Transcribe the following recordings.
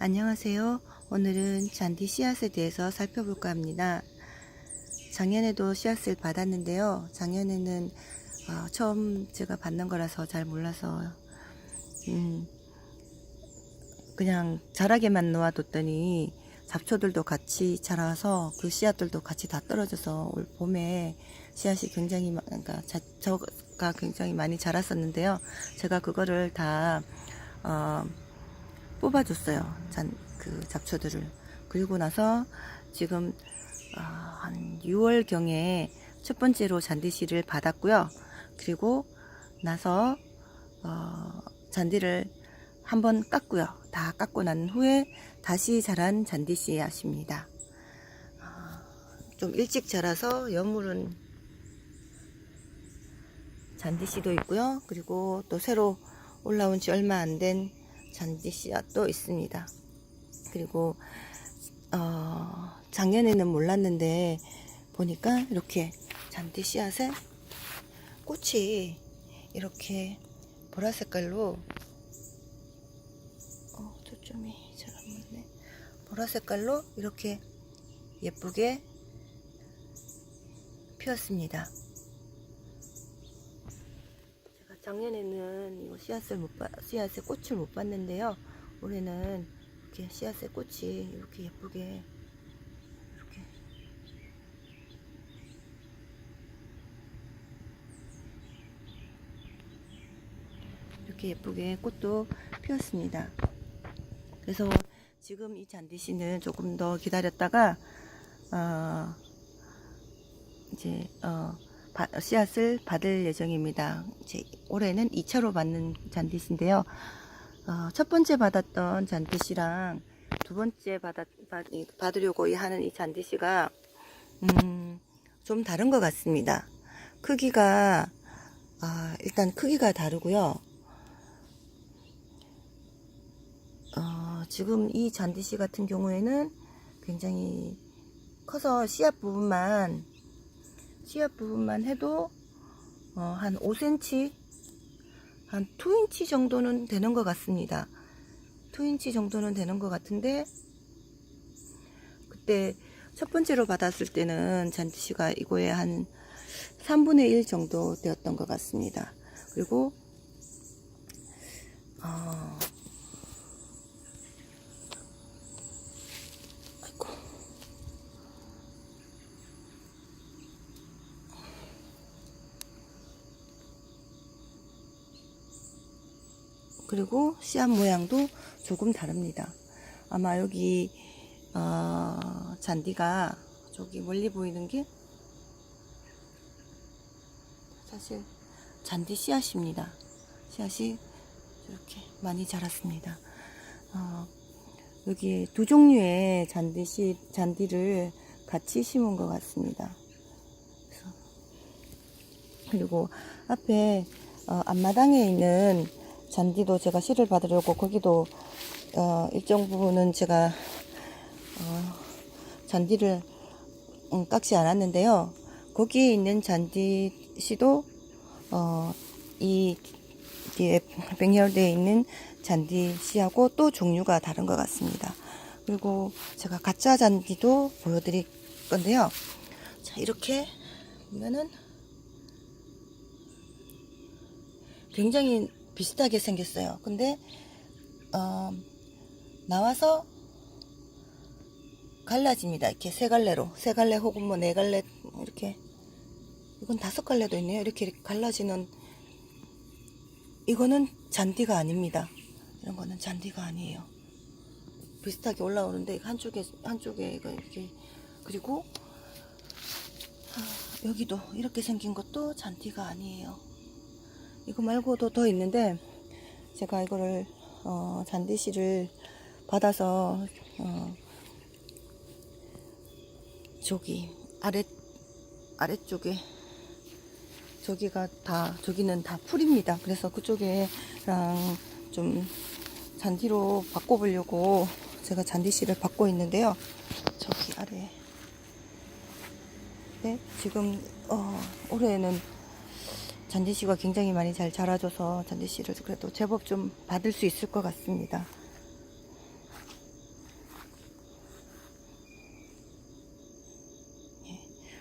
안녕하세요. 오늘은 잔디 씨앗에 대해서 살펴볼까 합니다. 작년에도 씨앗을 받았는데요. 작년에는 어, 처음 제가 받는 거라서 잘 몰라서 음, 그냥 자라게만 놓아뒀더니 잡초들도 같이 자라서 그 씨앗들도 같이 다 떨어져서 올 봄에 씨앗이 굉장히 마- 그러니까 잡초가 굉장히 많이 자랐었는데요. 제가 그거를 다 어, 뽑아줬어요. 잔, 그 잡초들을. 그리고 나서 지금 어, 한 6월경에 첫 번째로 잔디씨를 받았고요. 그리고 나서 어, 잔디를 한번 깎고요. 다 깎고 난 후에 다시 자란 잔디씨앗입니다. 어, 좀 일찍 자라서 여물은 잔디씨도 있고요. 그리고 또 새로 올라온 지 얼마 안 된 잔디 씨앗도 있습니다. 그리고 어, 작년에는 몰랐는데 보니까 이렇게 잔디 씨앗에 꽃이 이렇게 보라 색깔로 어, 초점이 잘 안 맞네. 보라 색깔로 이렇게 예쁘게 피었습니다. 제가 작년에는 이거 씨앗을 못 봐, 씨앗의 꽃을 못 봤는데요. 올해는 이렇게 씨앗의 꽃이 이렇게 예쁘게 이렇게 이렇게 예쁘게 꽃도 피었습니다. 그래서 지금 이 잔디씨는 조금 더 기다렸다가 어, 이제 어, 바- 씨앗을 받을 예정입니다. 이제 올해는 2차로 받는 잔디씨인데요. 어, 첫 번째 받았던 잔디씨랑 두 번째 받았, 받, 이- 받으려고 이 하는 이 잔디씨가 음, 좀 다른 것 같습니다. 크기가 아, 일단 크기가 다르고요. 어, 지금 이 잔디씨 같은 경우에는 굉장히 커서 씨앗 부분만 씨앗 부분만 해도 어, 한 5cm 한 2인치 정도는 되는 것 같습니다. 2인치 정도는 되는 것 같은데 그때 첫 번째로 받았을 때는 잔디씨가 이거에 한 3분의 1 정도 되었던 것 같습니다. 그리고 어, 그리고 씨앗 모양도 조금 다릅니다. 아마 여기 어, 잔디가 저기 멀리 보이는 게 사실 잔디 씨앗입니다. 씨앗이 이렇게 많이 자랐습니다. 어, 여기 두 종류의 잔디 씨 잔디를 같이 심은 것 같습니다. 그리고 앞에 어, 앞마당에 있는 잔디도 제가 씨를 받으려고 거기도 어, 일정 부분은 제가 어, 잔디를 음, 깎지 않았는데요. 거기에 있는 잔디 씨도 어, 이 뒤에 백열대에 있는 잔디 씨하고 또 종류가 다른 것 같습니다. 그리고 제가 가짜 잔디도 보여드릴 건데요. 자 이렇게 보면은 굉장히 비슷하게 생겼어요. 근데 어, 나와서 갈라집니다. 이렇게 세 갈래로 세 갈래 혹은 뭐 네 갈래 이렇게 이건 다섯 갈래도 있네요. 이렇게, 갈라지는 이거는 잔디가 아닙니다. 이런 거는 잔디가 아니에요. 비슷하게 올라오는데 한쪽에 한쪽에 이거 이렇게 그리고 아, 여기도 이렇게 생긴 것도 잔디가 아니에요. 이거 말고도 더 있는데 제가 이거를 어, 잔디씨를 받아서 어, 저기 아래 아래쪽에 저기가 다 저기는 다 풀입니다. 그래서 그쪽에랑 좀 잔디로 바꿔보려고 제가 잔디씨를 받고 있는데요. 저기 아래 네 지금 어, 올해는 잔디 씨가 굉장히 많이 잘 자라줘서 잔디 씨를 그래도 제법 좀 받을 수 있을 것 같습니다. 예.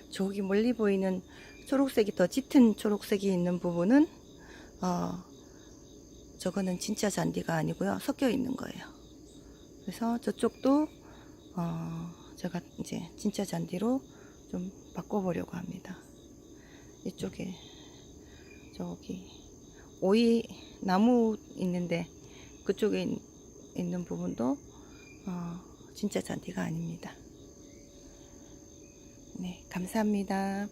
저기 멀리 보이는 초록색이 더 짙은 초록색이 있는 부분은 어, 저거는 진짜 잔디가 아니고요. 섞여 있는 거예요. 그래서 저쪽도 어, 제가 이제 진짜 잔디로 좀 바꿔보려고 합니다. 이쪽에. 저기 오이 나무 있는데 그쪽에 있- 있는 부분도 어, 진짜 잔디가 아닙니다. 네, 감사합니다.